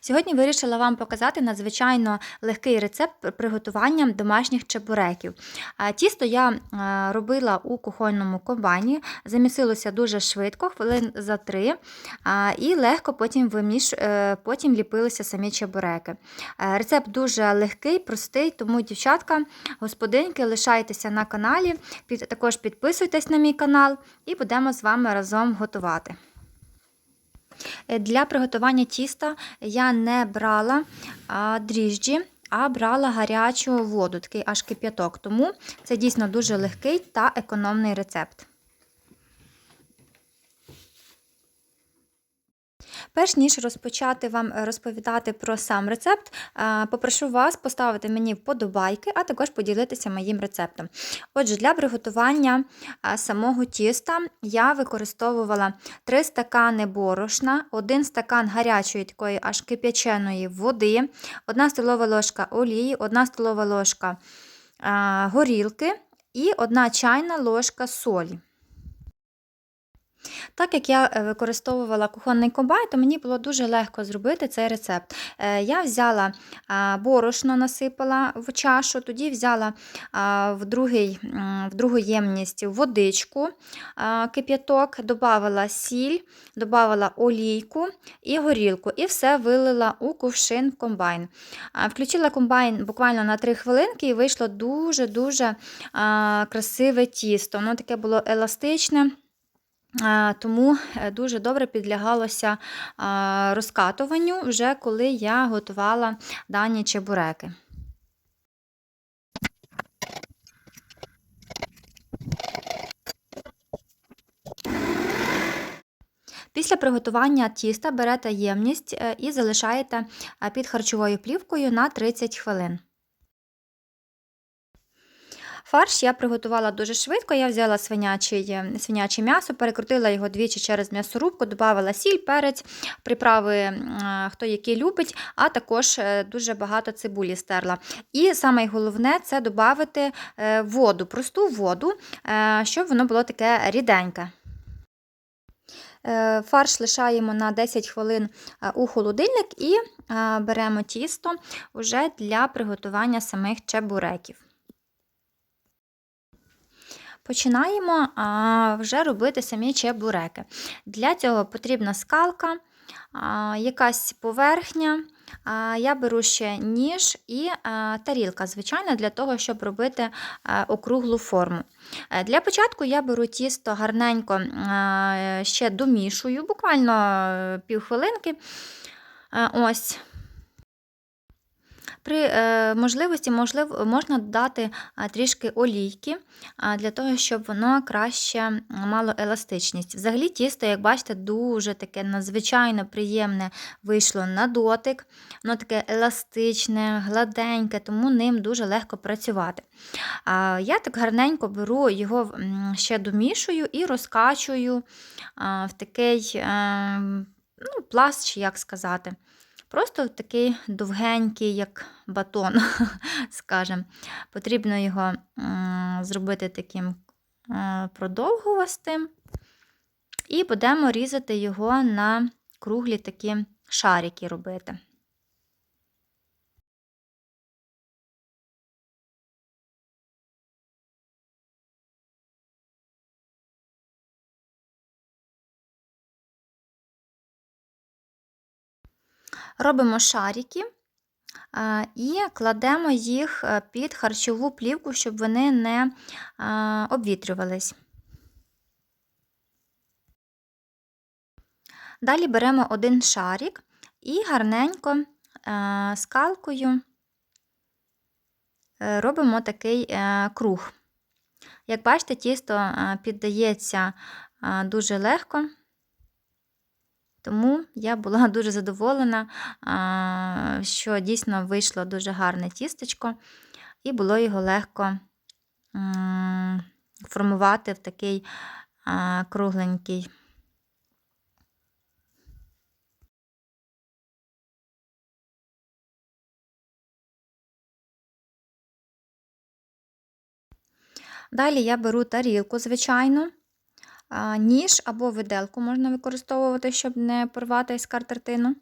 Сьогодні вирішила вам показати надзвичайно легкий рецепт приготування домашніх чебуреків. Тісто я робила у кухонному комбайні, замісилося дуже швидко, хвилин за три, і легко потім, виміш... е, потім ліпилися самі чебуреки. Е, Рецепт дуже легкий, простий, тому, дівчатка, господинки, лишайтеся на каналі, також підписуйтесь на мій канал і будемо з вами разом готувати. Е, Для приготування тіста я не брала дріжджі, а брала гарячу воду, такий аж кип'яток. Тому це дійсно дуже легкий та економний рецепт. Перш ніж розпочати вам розповідати про сам рецепт, попрошу вас поставити мені вподобайки, а також поділитися моїм рецептом. Отже, для приготування самого тіста я використовувала 3 стакани борошна, 1 стакан гарячої такої аж кип'яченої води, 1 столова ложка олії, 1 столова ложка горілки і 1 чайна ложка солі. Так як я е, використовувала кухонний комбайн, то мені було дуже легко зробити цей рецепт. Е, я взяла борошно, насипала в чашу, тоді взяла в другий, в другу ємність водичку, кип'яток, додавала сіль, додавала олійку і горілку, і все вилила у кувшин комбайн. Включила комбайн буквально на 3 хвилинки і вийшло дуже-дуже красиве тісто. Воно таке було еластичне. Тому е, дуже добре підлягалося розкатуванню, вже коли я готувала дані чебуреки. Після приготування тіста берете ємність е, і залишаєте е, під харчовою плівкою на 30 хвилин. Фарш я приготувала дуже швидко. Я взяла свиняче, свиняче м'ясо, перекрутила його двічі через м'ясорубку, додавала сіль, перець, приправи, хто який любить, а також е, дуже багато цибулі стерла. І саме головне це додати е, воду, просту воду, е, щоб воно було таке ріденьке. Фарш лишаємо на 10 хвилин у холодильник і беремо тісто вже для приготування самих чебуреків. Починаємо а, вже робити самі чебуреки. Для цього потрібна скалка, а, якась поверхня. А, я беру ще ніж і а, тарілка, звичайно, для того, щоб робити а, округлу форму. Е, для початку я беру тісто гарненько а, ще домішую, буквально е, півхвилинки. Ось. При е, можливості можлив, можна додати трішки олійки для того, щоб воно краще мало еластичність. Взагалі, тісто, як бачите, дуже таке надзвичайно приємне вийшло на дотик, воно таке еластичне, гладеньке, тому ним дуже легко працювати. Я так гарненько беру його ще домішую і розкачую в такий ем, ну, пласт, чи як сказати. Просто такий довгенький, як батон, скажем. Потрібно його зробити таким е, продовгувастим. І будемо різати його на круглі такі шарики робити. Робимо шарики і кладемо їх е, під харчову плівку, щоб вони не обвітрювались. Далі беремо один шарик і гарненько е, скалкою е, робимо такий круг. Як бачите, тісто піддається дуже легко. Тому я була дуже задоволена, що дійсно вийшло дуже гарне тістечко, і було його легко формувати в такий кругленький. Далі я беру тарілку, звичайно, Ніж або виделку можна використовувати, щоб не порвати скатертину.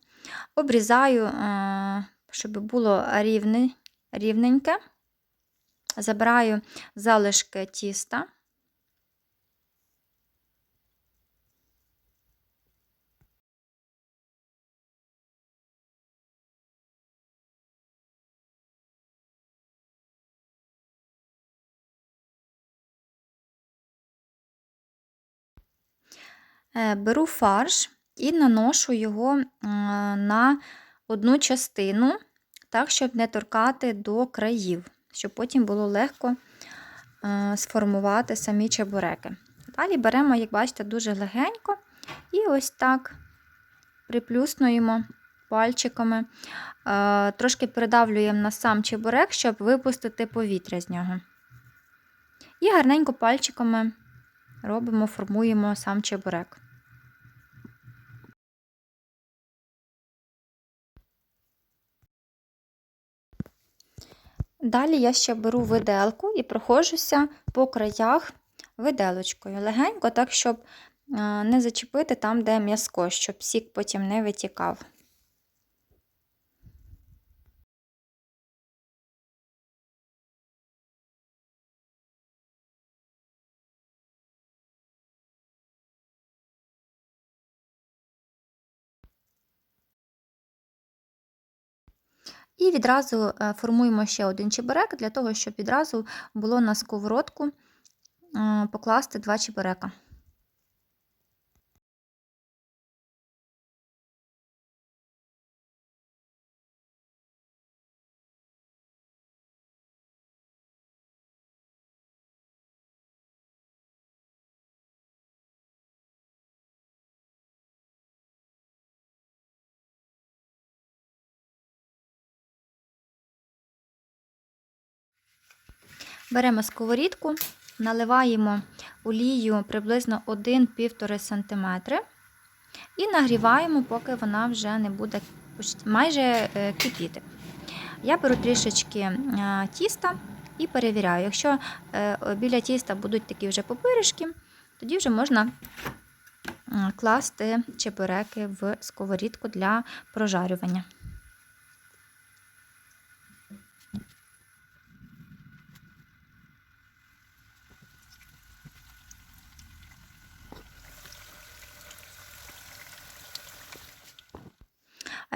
обрізаю, е, щоб було рівне, рівненьке, забираю залишки тіста. Беру фарш і наношу його е, на одну частину, так, щоб не торкати до країв, щоб потім було легко е, сформувати самі чебуреки. Далі беремо, як бачите, дуже легенько і ось так приплюснуємо пальчиками, е, трошки придавлюємо на сам чебурек, щоб випустити повітря з нього. І гарненько пальчиками робимо, формуємо сам чебурек. Далі я ще беру виделку і проходжуся по краях виделочкою. Легенько, так, щоб е, не зачепити там, де м'язко, щоб сік потім не витікав. І відразу е, формуємо ще один чебурек для того, щоб відразу було на сковородку е, покласти два чебурека. Беремо сковорідку, наливаємо олію приблизно 1-1,5 см і нагріваємо, поки вона вже не буде майже е, кипіти. Я беру трішечки е, тіста і перевіряю. Якщо е, біля тіста будуть такі вже попиришки, тоді вже можна класти чебуреки в сковорідку для прожарювання.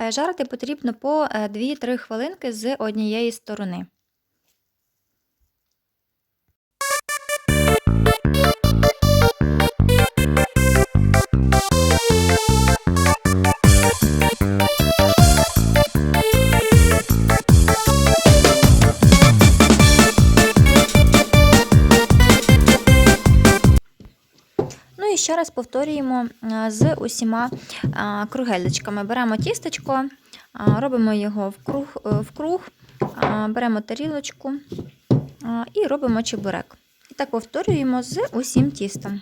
Жарити потрібно по 2-3 е, хвилинки з однієї сторони. Ще раз повторюємо е, з усіма е, кругелечками. Беремо тістечко, е, робимо його в круг, в круг беремо тарілочку і робимо чебурек. І так повторюємо з усім тістом.